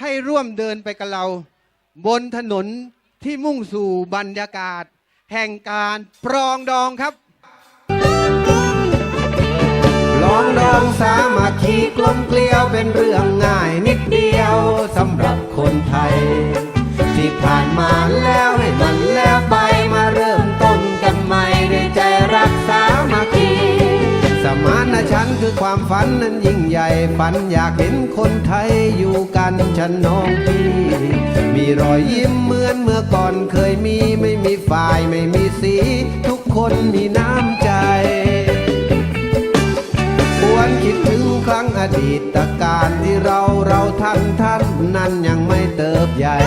ให้ร่วมเดินไปกับเรา บนถนนที่มุ่งสู่บรรยากาศ แห่งการปรองดองครับลองดองสามัคคีกลมเกลียวเป็นเรื่องง่ายนิดเดียวสำหรับคนไทย ที่ผ่านมาแล้วให้มันแล้ว ฉันคือความฝันนั้นยิ่งใหญ่ฝันอยากเห็นคนไทยอยู่กันฉันน้องพี่มีรอยยิ้มเหมือนเมื่อก่อนเคยมีไม่มีฝ่ายไม่มีสี ทุกคนมีน้ำใจควรคิดถึงครั้งอดีตการที่เราเราท่านท่านนั้นยังไม่เติบใหญ่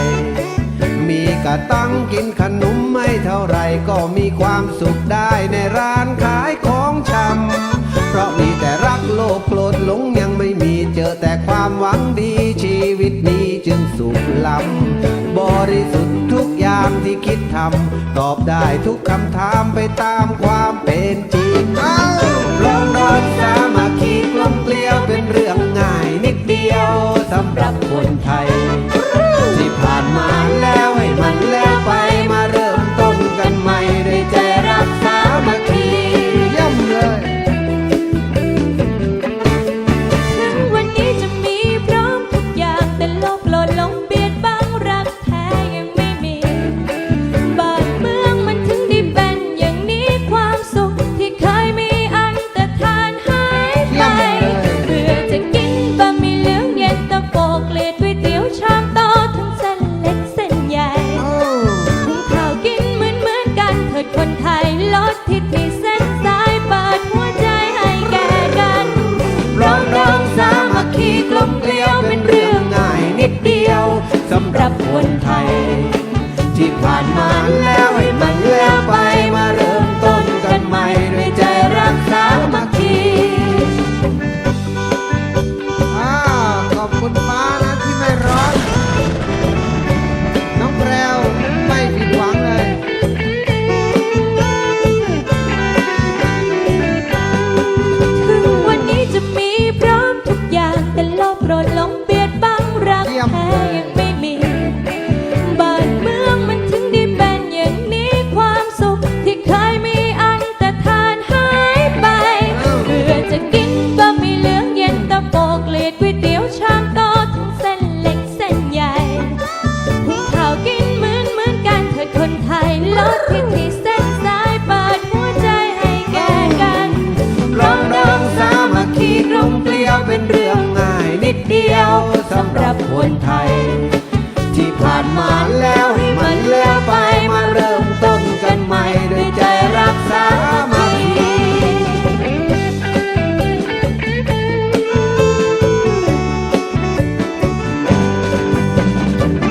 มีกระตังกินขนมไม่เท่าไรก็มีความสุขได้ในร้านขายของชำ ล้ำบริสุทธิ์ทุกอย่างที่คิดทำตอบได้ทุกคำถามไปตามความเป็นจริงเอ้าลองนอนสามัคคีกลมเกลียวเป็นเรื่องง่ายนิดเดียวสำหรับคนไทย ผ่านมันแล้วให้มันเล้วไปมาเริ่มต้นกันใหม่ด้วยใจรักษามาคีขอบคุณฟ้านะที่ไม่ร้อนน้องแปลวไม่ผิดหวังเลย ถึงวันนี้จะมีพร้อมทุกอย่างแต่โลกโปรดลงไป เดียวสำหรับคนไทย